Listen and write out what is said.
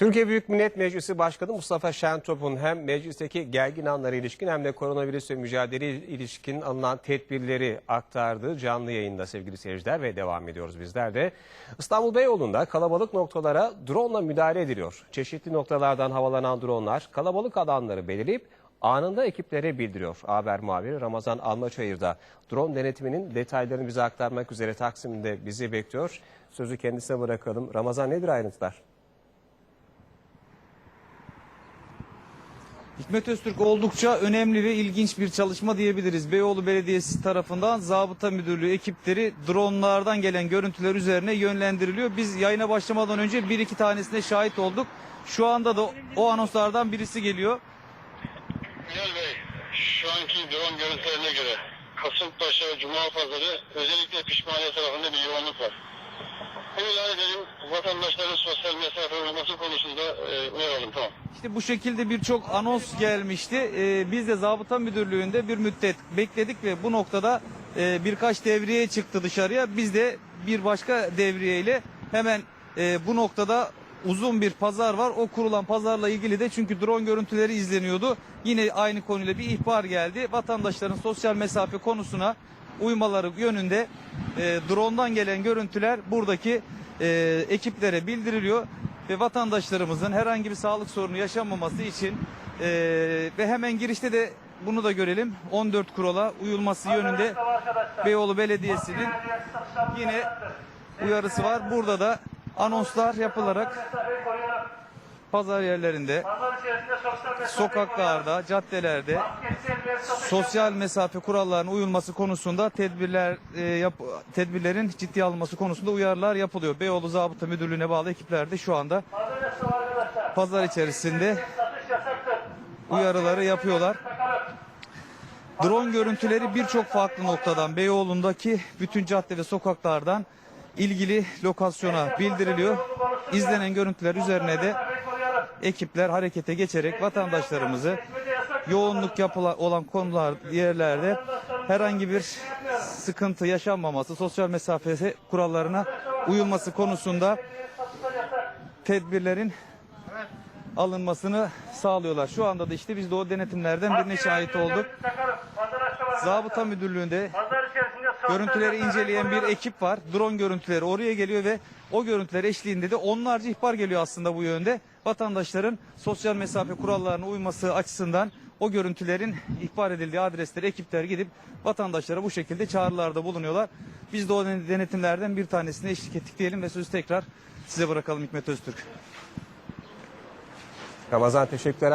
Türkiye Büyük Millet Meclisi Başkanı Mustafa Şentop'un hem meclisteki gergin anlara ilişkin hem de koronavirüsle mücadele ilişkin alınan tedbirleri aktardığı canlı yayında sevgili seyirciler ve devam ediyoruz bizler de. İstanbul Beyoğlu'nda kalabalık noktalara drone ile müdahale ediliyor. Çeşitli noktalardan havalanan dronlar kalabalık alanları belirleyip anında ekiplere bildiriyor. Haber muhabiri Ramazan Almaçayır'da drone denetiminin detaylarını bize aktarmak üzere Taksim'de bizi bekliyor. Sözü kendisine bırakalım. Ramazan nedir ayrıntılar? Hikmet Öztürk oldukça önemli ve ilginç bir çalışma diyebiliriz. Beyoğlu Belediyesi tarafından zabıta müdürlüğü ekipleri dronlardan gelen görüntüler üzerine yönlendiriliyor. Biz yayına başlamadan önce bir iki tanesine şahit olduk. Şu anda da o anonslardan birisi geliyor. Bilal Bey, şu anki drone görüntülerine göre Kasımpaşa ve Cuma Pazarı özellikle Pişmaniye tarafında bir yoğunluk var. Bu ilan vatandaşların sosyal mesafe uyması konusunda e, uyaralım tamam. İşte bu şekilde birçok anons gelmişti. Ee, biz de zabıta müdürlüğünde bir müddet bekledik ve bu noktada e, birkaç devriye çıktı dışarıya. Biz de bir başka devriyeyle hemen e, bu noktada uzun bir pazar var. O kurulan pazarla ilgili de çünkü drone görüntüleri izleniyordu. Yine aynı konuyla bir ihbar geldi. Vatandaşların sosyal mesafe konusuna uymaları yönünde e, drone'dan gelen görüntüler buradaki e, ekiplere bildiriliyor ve vatandaşlarımızın herhangi bir sağlık sorunu yaşanmaması için e, ve hemen girişte de bunu da görelim 14 kurala uyulması yönünde Beyoğlu Belediyesi'nin yine uyarısı var. Burada da anonslar yapılarak pazar yerlerinde, sokaklarda, caddelerde sosyal mesafe kurallarına uyulması konusunda tedbirler e, yap, tedbirlerin ciddiye alınması konusunda uyarılar yapılıyor. Beyoğlu Zabıta Müdürlüğü'ne bağlı ekipler de şu anda pazar içerisinde uyarıları yapıyorlar. Drone görüntüleri birçok farklı noktadan Beyoğlu'ndaki bütün cadde ve sokaklardan ilgili lokasyona bildiriliyor. İzlenen görüntüler üzerine de ekipler harekete geçerek vatandaşlarımızı yoğunluk yapılan olan konular yerlerde herhangi bir sıkıntı yaşanmaması, sosyal mesafe kurallarına uyulması konusunda tedbirlerin alınmasını sağlıyorlar. Şu anda da işte biz de o denetimlerden birine şahit olduk. Zabıta Müdürlüğü'nde görüntüleri inceleyen bir ekip var. Drone görüntüleri oraya geliyor ve o görüntüler eşliğinde de onlarca ihbar geliyor aslında bu yönde. Vatandaşların sosyal mesafe kurallarına uyması açısından o görüntülerin ihbar edildiği adreslere ekipler gidip vatandaşlara bu şekilde çağrılarda bulunuyorlar. Biz de o denetimlerden bir tanesine eşlik ettik diyelim ve sözü tekrar size bırakalım Hikmet Öztürk. Ramazan teşekkürler.